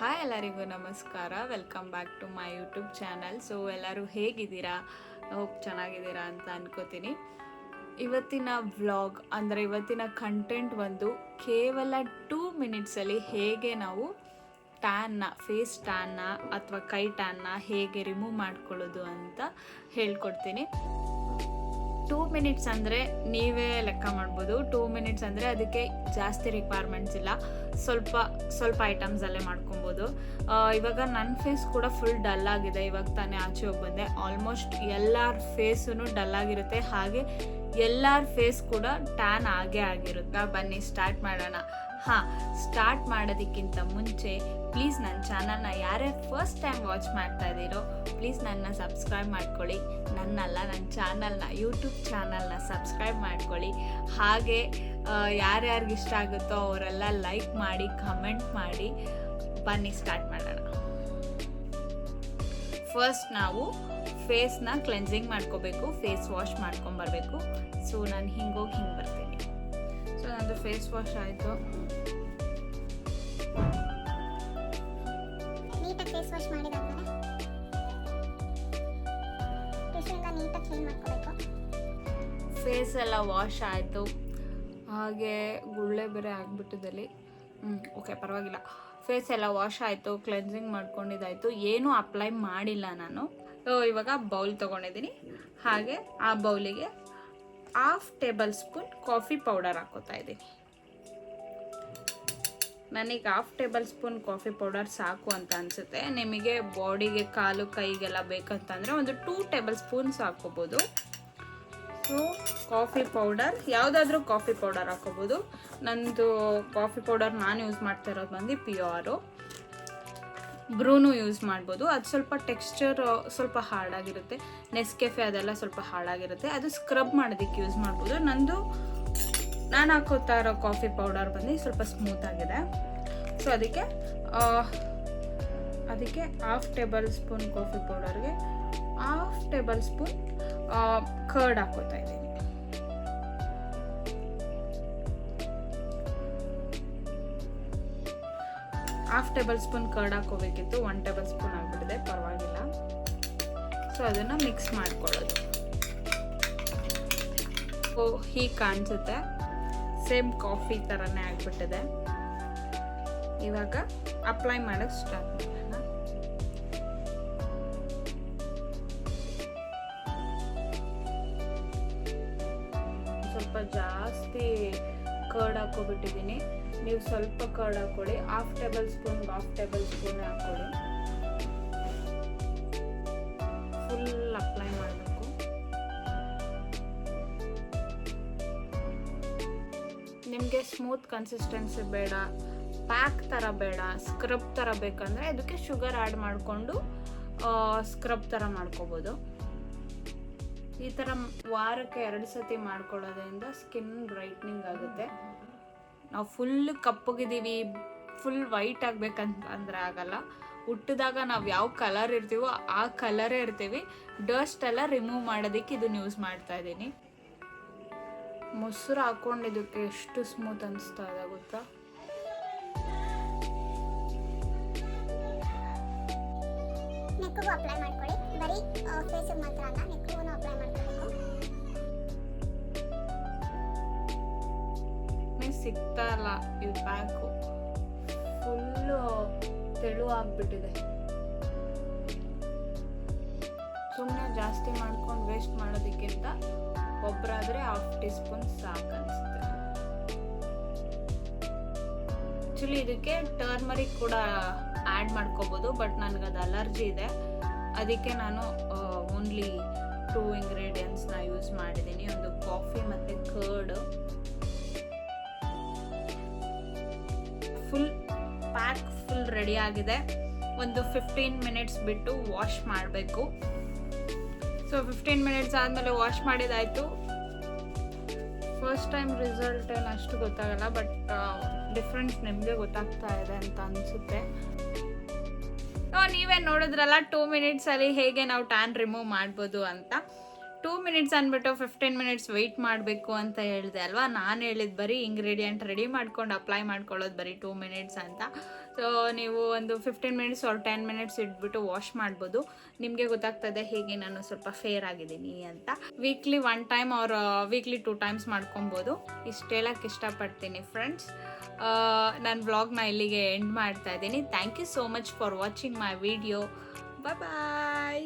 Hi ಎಲ್ಲರಿಗೂ ನಮಸ್ಕಾರ. Welcome back to my YouTube channel so ಎಲ್ಲರೂ ಹೇಗಿದ್ದೀರಾ? ಹೋಗಿ ಚೆನ್ನಾಗಿದ್ದೀರಾ ಅಂತ ಅನ್ಕೋತೀನಿ. ಇವತ್ತಿನ ವ್ಲಾಗ್ ಅಂದರೆ ಇವತ್ತಿನ ಕಂಟೆಂಟ್ ಒಂದು ಕೇವಲ ಟೂ ಮಿನಿಟ್ಸಲ್ಲಿ ಹೇಗೆ ನಾವು ಟ್ಯಾನ್ನ ಫೇಸ್ ಟ್ಯಾನ್ನ ಅಥವಾ ಕೈ ಟ್ಯಾನ್ನ ಹೇಗೆ ರಿಮೂವ್ ಮಾಡ್ಕೊಳ್ಳೋದು ಅಂತ ಹೇಳ್ಕೊಡ್ತೀನಿ. ಟೂ ಮಿನಿಟ್ಸ್ ಅಂದರೆ ನೀವೇ ಲೆಕ್ಕ ಮಾಡ್ಬೋದು. ಟೂ ಮಿನಿಟ್ಸ್ ಅಂದರೆ ಅದಕ್ಕೆ ಜಾಸ್ತಿ ರಿಕ್ವೈರ್ಮೆಂಟ್ಸ್ ಇಲ್ಲ. ಸ್ವಲ್ಪ ಸ್ವಲ್ಪ ಐಟಮ್ಸಲ್ಲೇ ಮಾಡ್ಕೊಬೋದು. ಇವಾಗ ನನ್ನ ಫೇಸ್ ಕೂಡ ಫುಲ್ ಡಲ್ ಆಗಿದೆ. ಇವಾಗ ತಾನೇ ಆಚೆ ಹೋಗಿ ಬಂದೆ. ಆಲ್ಮೋಸ್ಟ್ ಎಲ್ಲರ ಫೇಸೂ ಡಲ್ ಆಗಿರುತ್ತೆ. ಹಾಗೆ ಎಲ್ಲರ ಫೇಸ್ ಕೂಡ ಟ್ಯಾನ್ ಆಗೇ ಆಗಿರುತ್ತೆ? ಬನ್ನಿ ಸ್ಟಾರ್ಟ್ ಮಾಡೋಣ. ಹಾಂ ಸ್ಟಾರ್ಟ್ ಮಾಡೋದಕ್ಕಿಂತ ಮುಂಚೆ ಪ್ಲೀಸ್ ನನ್ನ ಚಾನಲ್ನ ಯಾರೇ ಫಸ್ಟ್ ಟೈಮ್ ವಾಚ್ ಮಾಡ್ತಾ ಇದ್ದೀರೋ ಪ್ಲೀಸ್ ನನ್ನ ಸಬ್ಸ್ಕ್ರೈಬ್ ಮಾಡ್ಕೊಳ್ಳಿ. ನನ್ನಲ್ಲ ನನ್ನ ಚಾನಲ್ನ ಯೂಟ್ಯೂಬ್ ಚಾನಲ್ನ ಸಬ್ಸ್ಕ್ರೈಬ್ ಮಾಡ್ಕೊಳ್ಳಿ. ಹಾಗೆ ಯಾರ್ಯಾರಿಗೆ ಇಷ್ಟ ಆಗುತ್ತೋ ಅವರೆಲ್ಲ ಲೈಕ್ ಮಾಡಿ ಕಮೆಂಟ್ ಮಾಡಿ, ಬನ್ನಿ ಸ್ಟಾರ್ಟ್ ಮಾಡೋಣ. ಫಸ್ಟ್ ನಾವು ಫೇಸ್ನ ಕ್ಲೆನ್ಸಿಂಗ್ ಮಾಡ್ಕೋಬೇಕು ಫೇಸ್ ವಾಶ್ ಮಾಡ್ಕೊಂಡ್ಬರ್ಬೇಕು ಸೊ ನಾನು ಹಿಂಗೋಗಿ ಹಿಂಗೆ ಬರ್ತೀನಿ. ಫೇಸ್ ವಾಶ್ ಆಯಿತು. ನೀಟಾಗಿ ಫೇಸ್ ವಾಶ್ ಮಾಡಿದಾದ್ಮೇಲೆ ಟಿಶ್ಯೂಯಿಂದ ನೀಟಾಗಿ ಕ್ಲೀನ್ ಮಾಡ್ಕೋಬೇಕು. ಫೇಸ್ ಎಲ್ಲ ವಾಶ್ ಆಯಿತು. ಹಾಗೆ ಗುಳ್ಳೆ ಬೇರೆ ಆಗಿಬಿಟ್ಟಿದ್ದಲ್ಲಿ ಹ್ಞೂ ಓಕೆ ಪರವಾಗಿಲ್ಲ. ಫೇಸ್ ಎಲ್ಲ ವಾಶ್ ಆಯಿತು ಕ್ಲೆನ್ಸಿಂಗ್ ಮಾಡ್ಕೊಂಡಿದ್ದಾಯಿತು. ಏನೂ ಅಪ್ಲೈ ಮಾಡಿಲ್ಲ ನಾನು. ಇವಾಗ ಬೌಲ್ ತೊಗೊಂಡಿದ್ದೀನಿ. ಹಾಗೆ ಆ ಬೌಲಿಗೆ half tablespoon coffee powder ಹಾಕೋತಾ ಇದ್ದೀನಿ. ನನಗೆ half tablespoon coffee powder ಸಾಕು ಅಂತ ಅನಿಸುತ್ತೆ. ನಿಮಗೆ ಬಾಡಿಗೆ ಕಾಲು ಕೈಗೆಲ್ಲ ಬೇಕಂತಂದರೆ ಒಂದು ಟೂ ಟೇಬಲ್ ಸ್ಪೂನ್ಸ್ ಹಾಕೋಬೋದು. ಸೊ ಕಾಫಿ ಪೌಡರ್ ಯಾವುದಾದ್ರೂ ಕಾಫಿ ಪೌಡರ್ ಹಾಕೋಬೋದು. ನಂದು ಕಾಫಿ ಪೌಡರ್ ನಾನು ಯೂಸ್ ಮಾಡ್ತಾ ಇರೋದು ಬಂದು ಪ್ಯೂರು ಬ್ರೂನು ಯೂಸ್ ಮಾಡ್ಬೋದು. ಅದು ಸ್ವಲ್ಪ ಟೆಕ್ಸ್ಚರ್ ಸ್ವಲ್ಪ ಹಾರ್ಡಾಗಿರುತ್ತೆ. ನೆಸ್ಕೆಫೆ ಅದೆಲ್ಲ ಸ್ವಲ್ಪ ಹಾರ್ಡಾಗಿರುತ್ತೆ. ಅದು ಸ್ಕ್ರಬ್ ಮಾಡೋದಕ್ಕೆ ಯೂಸ್ ಮಾಡ್ಬೋದು. ನಂದು ನಾನು ಹಾಕೋತಾ ಇರೋ ಕಾಫಿ ಪೌಡರ್ ಬಂದು ಸ್ವಲ್ಪ ಸ್ಮೂತ್ ಆಗಿದೆ. ಸೊ ಅದಕ್ಕೆ ಅದಕ್ಕೆ ಹಾಫ್ ಟೇಬಲ್ ಸ್ಪೂನ್ ಕಾಫಿ ಪೌಡರ್ಗೆ ಹಾಫ್ ಟೇಬಲ್ ಸ್ಪೂನ್ ಕರ್ಡ್ ಹಾಕೋತಾ ಇದ್ದೀನಿ. ಹಾಫ್ ಟೇಬಲ್ ಸ್ಪೂನ್ ಕರ್ಡ್ ಹಾಕೋಬೇಕಿತ್ತು ಒನ್ ಟೇಬಲ್ ಸ್ಪೂನ್ ಆಗಿಬಿಟ್ಟಿದೆ, ಪರವಾಗಿಲ್ಲ. ಸೊ ಅದನ್ನು ಮಿಕ್ಸ್ ಮಾಡ್ಕೊಳ್ಳೋದು. ಓ ಹೀಗೆ ಕಾಣಿಸುತ್ತೆ. ಸೇಮ್ ಕಾಫಿ ಥರನೇ ಆಗಿಬಿಟ್ಟಿದೆ. ಇವಾಗ ಅಪ್ಲೈ ಮಾಡೋಕ್ಕೆ ಸ್ಟಾರ್ಟ್ ಮಾಡೋಣ. ಸ್ವಲ್ಪ ಜಾಸ್ತಿ ಕರ್ಡ್ ಹಾಕೋಬಿಟ್ಟಿದ್ದೀನಿ ನೀವು ಸ್ವಲ್ಪ ಕರ್ಡ್ ಹಾಕೊಳ್ಳಿ half tablespoon half tablespoon ಹಾಕೊಳ್ಳಿ ಫುಲ್ ಅಪ್ಲೈ ಮಾಡಬೇಕು. ನಿಮಗೆ ಸ್ಮೂತ್ ಕನ್ಸಿಸ್ಟೆನ್ಸಿ ಬೇಡ ಪ್ಯಾಕ್ ಥರ ಬೇಡ ಸ್ಕ್ರಬ್ ಥರ ಬೇಕಂದರೆ ಅದಕ್ಕೆ ಶುಗರ್ ಆ್ಯಡ್ ಮಾಡಿಕೊಂಡು ಸ್ಕ್ರಬ್ ಥರ ಮಾಡ್ಕೋಬೋದು. ಈ ಥರ ವಾರಕ್ಕೆ ಎರಡು ಸತಿ ಮಾಡ್ಕೊಳ್ಳೋದ್ರಿಂದ ಸ್ಕಿನ್ ಬ್ರೈಟ್ನಿಂಗ್ ಆಗುತ್ತೆ. ನಾವು ಫುಲ್ ಕಪ್ಪಗಿದ್ದೀವಿ ಫುಲ್ ವೈಟ್ ಆಗ್ಬೇಕಂತ ಅಂದ್ರೆ ಆಗಲ್ಲ. ಹುಟ್ಟಿದಾಗ ನಾವು ಯಾವ ಕಲರ್ ಇರ್ತೀವೋ ಆ ಕಲರೇ ಇರ್ತೀವಿ. ಡಸ್ಟ್ ಎಲ್ಲ ರಿಮೂವ್ ಮಾಡೋದಕ್ಕೆ ಇದನ್ನ ಯೂಸ್ ಮಾಡ್ತಾ ಇದ್ದೀನಿ. ಮೊಸರು ಹಾಕೊಂಡಿದ್ದಕ್ಕೆ ಎಷ್ಟು ಸ್ಮೂತ್ ಅನಿಸ್ತಾ ಇದೆ ಗೊತ್ತಾ? ಅಪ್ಲೈ ಮಾಡ್ಕೊಳ್ಳಿ. ಬರೀ ಫೇಸಿಗೆ ಮಾತ್ರ ಅಲ್ಲ ಸಿಗ್ತಾ ಇಲ್ಲ ಇದು ಪ್ಯಾಕು ಫುಲ್ಲು ತೆಳು ಆಗ್ಬಿಟ್ಟಿದೆ ಸುಮ್ಮನೆ ಜಾಸ್ತಿ ಮಾಡ್ಕೊಂಡು ವೇಸ್ಟ್ ಮಾಡೋದಕ್ಕಿಂತ ಒಬ್ಬರಾದರೆ ಹಾಫ್ ಟೀ ಸ್ಪೂನ್ ಸಾಕು ಅನಿಸುತ್ತೆ. ಆ್ಯಕ್ಚುಲಿ ಇದಕ್ಕೆ ಟರ್ಮರಿಕ್ ಕೂಡ ಆ್ಯಡ್ ಮಾಡ್ಕೋಬೋದು ಬಟ್ ನನಗೆ ಅದು ಅಲರ್ಜಿ ಇದೆ. ಅದಕ್ಕೆ ನಾನು ಓನ್ಲಿ ಟೂ ಇಂಗ್ರೀಡಿಯೆಂಟ್ಸ್ನ ಯೂಸ್ ಮಾಡಿದ್ದೀನಿ ಒಂದು ಕಾಫಿ ಮತ್ತು ಕರ್ಡ್ ರೆಡಿ ಆಗಿದೆ. ಒಂದು ಫಿಫ್ಟೀನ್ ಮಿನಿಟ್ಸ್ ಬಿಟ್ಟು ವಾಶ್ ಮಾಡಬೇಕು. ಸೊ ಫಿಫ್ಟೀನ್ ಮಿನಿಟ್ಸ್ ಆದಮೇಲೆ ವಾಶ್ ಮಾಡಿದಾಯಿತು. ಫಸ್ಟ್ ಟೈಮ್ ರಿಸಲ್ಟ್ ಏನು ಅಷ್ಟು ಗೊತ್ತಾಗಲ್ಲ ಬಟ್ ಡಿಫ್ರೆನ್ಸ್ ನಿಮಗೆ ಗೊತ್ತಾಗ್ತಾ ಇದೆ ಅಂತ ಅನಿಸುತ್ತೆ. ನೀವೇ ನೋಡಿದ್ರಲ್ಲ ಟೂ ಮಿನಿಟ್ಸಲ್ಲಿ ಹೇಗೆ ನಾವು ಟ್ಯಾನ್ ರಿಮೂವ್ ಮಾಡ್ಬೋದು ಅಂತ. ಟೂ ಮಿನಿಟ್ಸ್ ಅಂದ್ಬಿಟ್ಟು ಫಿಫ್ಟೀನ್ ಮಿನಿಟ್ಸ್ ವೆಯ್ಟ್ ಮಾಡಬೇಕು ಅಂತ ಹೇಳಿದೆ ಅಲ್ವಾ? ನಾನು ಹೇಳಿದ್ದು ಬರೀ ಇಂಗ್ರೀಡಿಯೆಂಟ್ ರೆಡಿ ಮಾಡ್ಕೊಂಡು ಅಪ್ಲೈ ಮಾಡ್ಕೊಳ್ಳೋದು ಬರೀ ಟೂ ಮಿನಿಟ್ಸ್ ಅಂತ. ಸೊ ನೀವು ಒಂದು fifteen minutes or ten minutes ಇಟ್ಬಿಟ್ಟು ವಾಶ್ ಮಾಡ್ಬೋದು. ನಿಮಗೆ ಗೊತ್ತಾಗ್ತದೆ ಹೇಗೆ ನಾನು ಸ್ವಲ್ಪ ಫೇರ್ ಆಗಿದ್ದೀನಿ ಅಂತ. ವೀಕ್ಲಿ ಒನ್ ಟೈಮ್ ಅವ್ರ ವೀಕ್ಲಿ ಟೂ ಟೈಮ್ಸ್ ಮಾಡ್ಕೊಬೋದು. ಇಷ್ಟು ಹೇಳಕ್ಕೆ ಇಷ್ಟಪಡ್ತೀನಿ ಫ್ರೆಂಡ್ಸ್ ನನ್ನ ವ್ಲಾಗ್ನ ಇಲ್ಲಿಗೆ ಎಂಡ್ ಮಾಡ್ತಾ ಇದ್ದೀನಿ. Thank you so much for watching my video bye bye